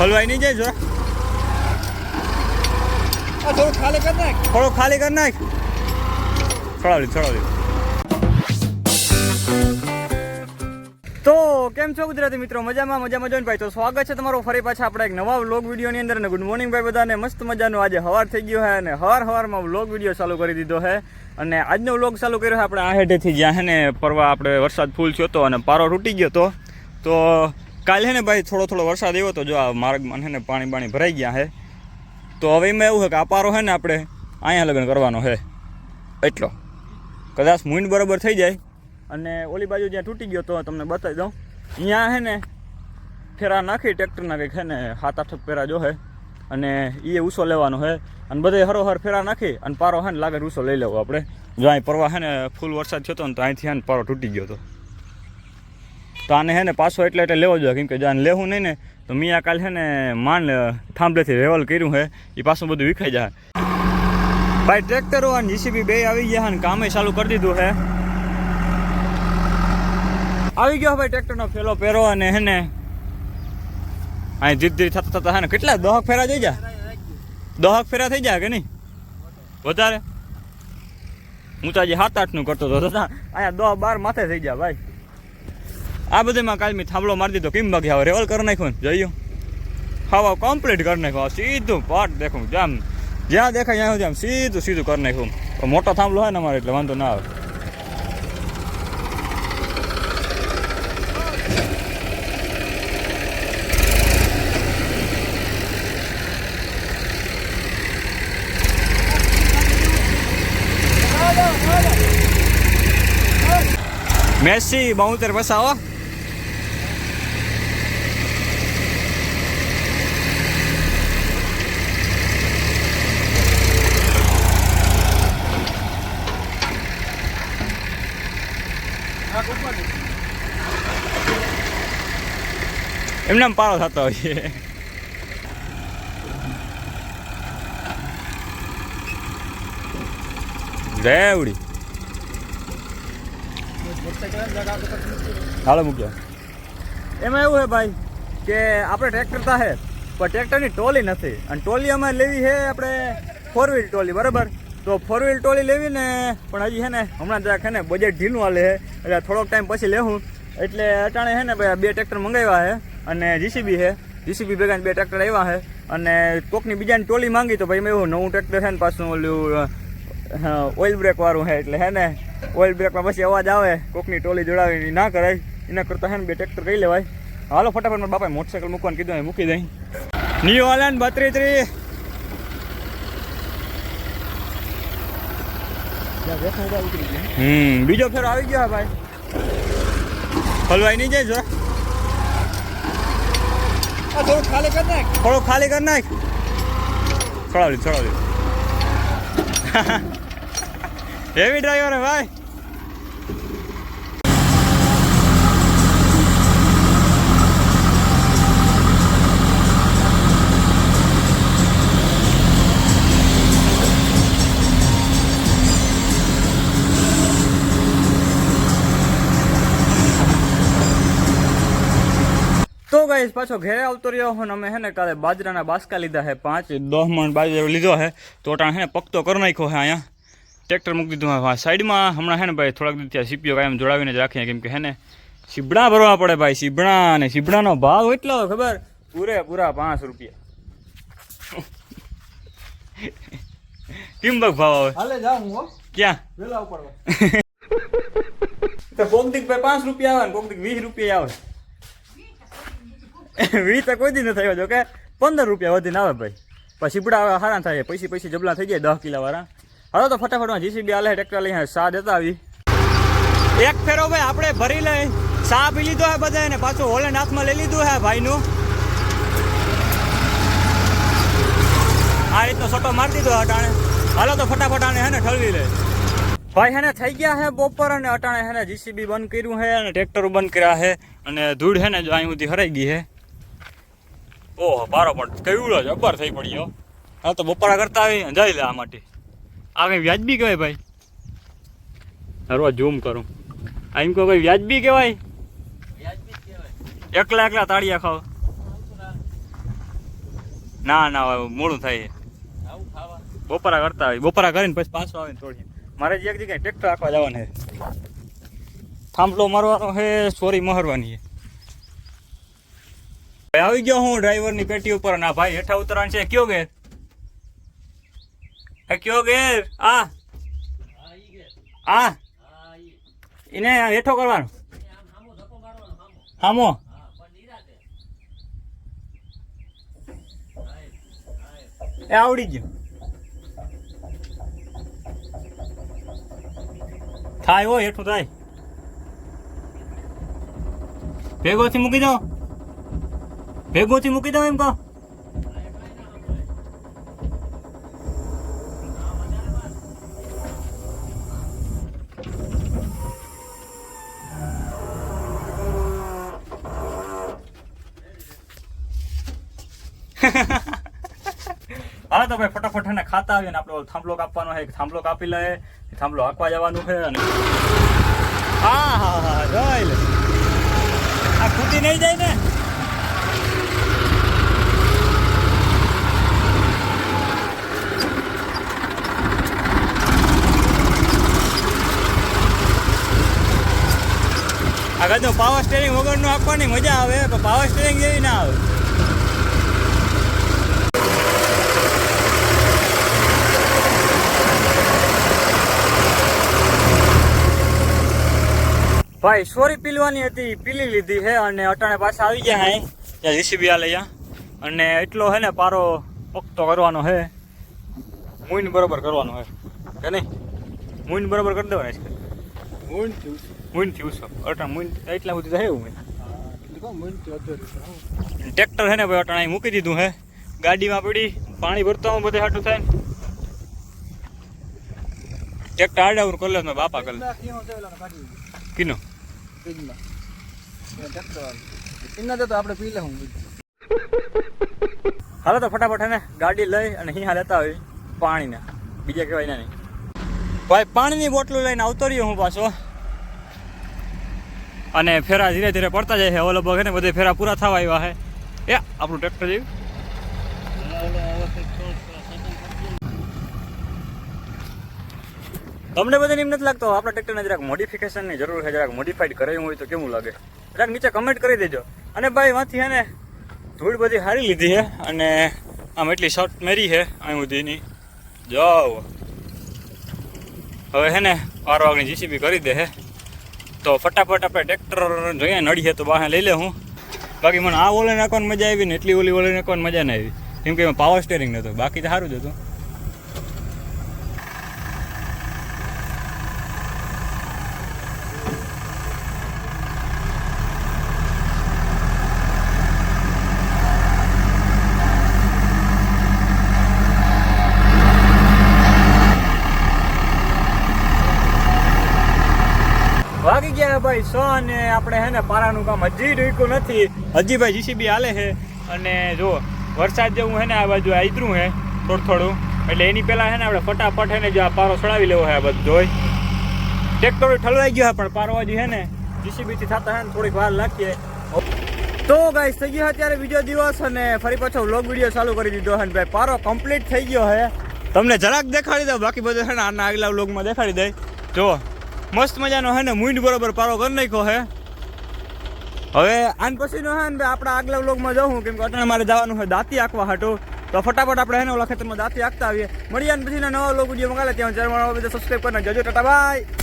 હલવાઈ નહીં જાય જો. થોડું ખાલી કર નાખ. થોડો ખાલી કરી નાખ. છોડાવલી છોડાવલી તો કેમ છો ગુજરાતી મિત્રો? મજામાં મજા મજા ભાઈ. તો સ્વાગત છે તમારું ફરી પાછા આપણે એક નવા વ્લોગ વિડીયોની અંદર. અને ગુડ મોર્નિંગ ભાઈ બધાને. મસ્ત મજાનું આજે હવાર થઈ ગયો હે અને હવાર હવારમાં વ્લોગ વીડિયો ચાલુ કરી દીધો છે અને આજનો વ્લોગ ચાલુ કર્યો આપણે આ હેઠેથી જ્યાં હે ને પરવા આપણે વરસાદ ફૂલ થયો હતો અને પારો તૂટી ગયો હતો. તો કાલે છે ને ભાઈ થોડો થોડો વરસાદ આવ્યો હતો જો આ માર્ગમાં હે ને પાણી પાણી ભરાઈ ગયા છે તો હવે એમાં એવું છે કે આ પારો છે ને આપણે અહીંયા લગ્ન કરવાનો છે એટલો. કદાચ મૂંડ બરાબર થઈ જાય. અને ઓલી બાજુ જ્યાં તૂટી ગયો તો તમને બતાવી દઉં. અહીંયા છે ને ફેરા નાખી, ટ્રેક્ટરના કંઈક છે ને સાત આઠ ફેરા જો હે. અને એ ઉસો લેવાનો છે અને બધે હરોહર ફેરા નાખી અને પારો હે ને લાગે ઉસો લઈ લેવો આપણે. જો અહીં પરવા છે ને ફૂલ વરસાદ થયો હતો ને તો અહીંથી હે ને પારો તૂટી ગયો હતો તો આને છે ને પાછો એટલે એટલે લેવો જોઈએ કેમ કે આને લેવું નહીં ને, તો મિયા કાલ છે ને માંડ થાંભલેથી રેવલ કર્યું છે એ પાછું બધું વિખાઈ જાય. ભાઈ ટ્રેક્ટરો અને જીસીબી બે આવી ગયા ને, કામે ચાલુ કરી દીધું છે આવી ગયો ભાઈ ટ્રેક્ટરનો ફેલો પહેરો અને હે ને. અહીં ધીરે ધીરે થતા થતા હે ને, કેટલા? દહક ફેરા થઈ જાય દહક ફેરા થઈ જાય કે નહીં? વધારે? હું તો આજે સાત આઠનું કરતો હતો. અહીંયા દહ બાર માથે થઈ જાય ભાઈ. આ બધેમાં કાલ મેં થાંભલો મારી દીધો. કેમ ભાગે હવે રેવલ કરી નાખ્યું ને? જોયું ખાવા કમ્પ્લીટ કરી નાખ્યો. સીધું પાટ દેખું. જામ, જ્યાં દેખાય ત્યાં જામ સીધું સીધું કરી નાખ્યું. મોટો થાંભલો હોય ને અમારે, એટલે વાંધો ના આવે. મેસી બોતેર પસાવો એમને પારો થતો હોય છે. રેવડી હાલો મૂક્યો. એમાં એવું છે ભાઈ કે આપણે ટ્રેક્ટર તો છે પણ ટ્રેક્ટરની ટોલી નથી. અને ટોલી અમારે લેવી છે આપણે ફોર વ્હીલ ટોલી, બરાબર? તો ફોર વ્હીલ ટોલી લેવી ને પણ હજી છે ને, હમણાં જરાક છે ને બજેટ ઢીલું હાલે છે એટલે થોડોક ટાઈમ પછી લેવું એટલે અટાણે છે ને ભાઈ બે ટ્રેક્ટર મંગાવ્યા છે અને જીસીબી છે. જીસીબી ભેગા બે ટ્રેક્ટર આવ્યા છે. અને કોકની બીજાની ટોલી માંગી તો ભાઈ મેં એવું નવું ટ્રેક્ટર છે ને પાછું ઓલું ઓઇલ બ્રેકવાળું છે એટલે હે ને ઓઇલ બ્રેકમાં પછી અવાજ આવે, કોકની ટોલી જોડાવી ના કરાય. એના કરતાં હે ને બે ટ્રેક્ટર કહી લેવાય. હાલો ફટાફટ મારા બાપાએ મોટરસાઇકલ મૂકવાનું કીધું એ મૂકી દઈ. ન્યુ હોલેન્ડ બત્રી ત્રી હમ, બીજો ફેરો આવી ગયો ભાઈ. હલવાઈ નહીં જાય જો. થોડું ખાલી કર નાખ. થોડો ખાલી કર નાખ. છોડાવલી છોડાવલી હેવી ડ્રાઈવર ભાઈ. તો ગાઈસ પાછો ઘરે આવતો રહ્યો હું અમે હે ને કાલે બાજરાના બાસકા લીધા છે પાંચ. દસ મણ બાજરો લીધો છે તો ટાણ હે ને પકતો કરી નાખ્યો છે અહીંયા. ટ્રેક્ટર મૂકી દીધું હા. સાઈડમાં હમણાં હે ને ભાઈ થોડાક દિવસ સીપીઓ કાયમ જોડાવીને જ રાખીએ કેમ કે હે ને સીબડા ભરવા પડે ભાઈ સીબડા અને સીબડાનો ભાવ એટલો ખબર? પૂરે પૂરા પાંચ રૂપિયા. કેમ બગ ભાવ આવે. હાલે જાઉં હું હો. ક્યાં? વેલા ઉપાડવા. તો કોક દીક ભાઈ પાંચ રૂપિયા આવે ને કોક દીક વીસ રૂપિયા આવે. વીસ તો કોઈ દી ન થયો જો કે પંદર રૂપિયા વધીને આવે ભાઈ. પછી સીપડા હારા થાય. પૈસી પૈસી જબલા થઈ જાય દસ કિલા વાળા. હવે તો ફટાફટમાં જીસીબી આલે, ટ્રેક્ટર લઈ સા દેતા આવી. એક ફેરો ભાઈ, આપણે ભરી લઈ. સા પી લીધો હે બધા ને પાછું હોલેન્ડ હાથમાં લઈ લીધું હે ભાઈનું. આ રીતનો સોટો મારી દીધો અટાણે. હાલો તો ફટાફટ આને હે ને લે ભાઈ હેને થઈ ગયા હે બપોર અને અટાણે હેને જીસીબી બંધ કર્યું હે અને ટ્રેક્ટરો બંધ કર્યા હે અને ધૂળ હે ને જો અહીં સુધી હરાઈ ગઈ હે. ઓહો બારો પણ કેવડો જબ્બર થઈ પડ્યો હા. તો બપોરા કરતા આવી જઈ લે આ માટે. આ કઈ વ્યાજબી કહેવાય ભાઈ? હરવા ઝૂમ કરું. આ એમ કહો કઈ વ્યાજબી કહેવાય? એકલા એકલા તાળિયા ખાવ. ના ના મોડું થાય. બપોરા કરતા આવી બપોરા કરીને પછી પાછો આવે થોડી મારે જે એક જગ્યાએ ટ્રેક્ટર આખવા જવાનું છે. થાંભલો મારવાનો છે, સોરી, મહરવાની છે. ભાઈ આવી ગયો હું ડ્રાઈવરની પેટી ઉપર ના ભાઈ હેઠા ઉતરાણ છે. કયો ગેર કયો ગેર આ? આ? એને હેઠો કરવાનો. હામો. એ આવડી ગયો. થાય હો, હેઠું થાય. ભેગોથી મૂકી દો. ભેગોથી મૂકી દો એમ કહો. હા તો ભાઈ ફટાફટ એને ખાતા આવીએ ને આપણે થાંભલો કાપવાનો છે. થાંભલો કાપી લે. થાંભલો હાંકવા જવાનું છે અને હા હા હા, જોઈ લે. આ ખૂટી નહીં જાય ને? તો પાવર સ્ટેરિંગ વગરનું આપવાની મજા આવે, પણ પાવર સ્ટેરિંગ જેવી ના આવે. ભાઈ, સોરી પીલવાની હતી, પીલી લીધી છે અને અટાણે પાછા આવી ગયા હે. ત્યાં જીસીબી આ અને એટલો હે ને પારો પકતો કરવાનો હે. મૂઈન બરોબર કરવાનો હે. કે નહીં? મૂઈન બરોબર કરી દેવાના છે. મૂઈન થી ઉસો અટણ મૂન એટલા સુધી થાય? હું. ટ્રેક્ટર હે ને ભાઈ અટણ અહીં મૂકી દીધું હે. ગાડીમાં પડી પાણી ભરતો હું બધે હાટું થાય ને. ટ્રેક્ટર આડાવર કરી લે બાપા કરી લે કીનો? હાલો તો ફટાફટ ને ગાડી લઈ અને હિયા લેતા હોય પાણીને. બીજા કહેવાય ના નહીં. ભાઈ પાણીની બોટલો લઈને આવતો રહ્યો હું પાછો. અને ફેરા ધીરે ધીરે પડતા જાય છે. હવે લગભગ ને બધે ફેરા પૂરા થવા આવ્યા છે. એ, આપણું ટ્રેક્ટર જેવું તમને બધાને એમ નથી લાગતો આપણા ટ્રેક્ટરને જરાક મોડિફિકેશનની જરૂર છે, જરાક મોડિફાઈડ કરાવ્યું હોય તો કેવું લાગે? જરાક નીચે કમેન્ટ કરી દેજો. અને ભાઈ વાંથી એને ધૂળ બધી હારી લીધી છે અને આમ એટલી શોર્ટ મેરી છે અહીં સુધીની. જાઓ. હવે હે ને પાર વાગની જીસીબી કરી દે હે તો ફટાફટ આપણે ટ્રેક્ટર જોઈએ નડીએ તો બહાર લઈ લે હું. બાકી મને આ ઓલે નાખવાની મજા આવી ને એટલી ઓલી ઓલે નાખવાની મજા ના આવી. કેમ કે એમાં પાવર સ્ટેરિંગ નહોતું. બાકી તો સારું જ હતું વાગી ગયા ભાઈ સો અને આપણે હે ને પારાનું કામ હજી ઢૂક્યું નથી. હજી ભાઈ જીસીબી હાલે છે. અને જો વરસાદ જેવું હે ને આ બાજુ આદરું હે, થોડું થોડું. એટલે એની પહેલાં હે ને આપણે ફટાફટ હે ને જો આ પારો ચડાવી લેવો હે આ બધું ટ્રેક્ટર ઠલવાઈ ગયો પણ પારો હજી હે ને જીસીબી થી થતા હે ને થોડીક વાર લાગીએ. તો ગાઈસ થઈ ગયો અત્યારે બીજો દિવસ અને ફરી પાછો વ્લોગ વીડિયો ચાલુ કરી દીધો હે ભાઈ. પારો કમ્પ્લીટ થઈ ગયો હે. તમને જરાક દેખાડી દઉં, બાકી બધું છે ને આના આગલા વ્લોગમાં દેખાડી દઈ જો મસ્ત મજાનો હે ને, મૂંડ બરોબર પારો કરી નાખ્યો હે. હવે આન પછીનો હે ને આપણા આગલા વ્લોગમાં જવું, કેમ કે અટાણે મારે જવાનું છે દાંતી આંકવા હાટું. તો ફટાફટ આપણે હે ને, ઓલા ખેતરમાં દાંતી આંકતા આવીએ. મળીએ અને પછીના નવા લોકો જે મંગાવે ત્યાં બધા સબસ્ક્રાઈબ કરીને જજો ટાટા બાય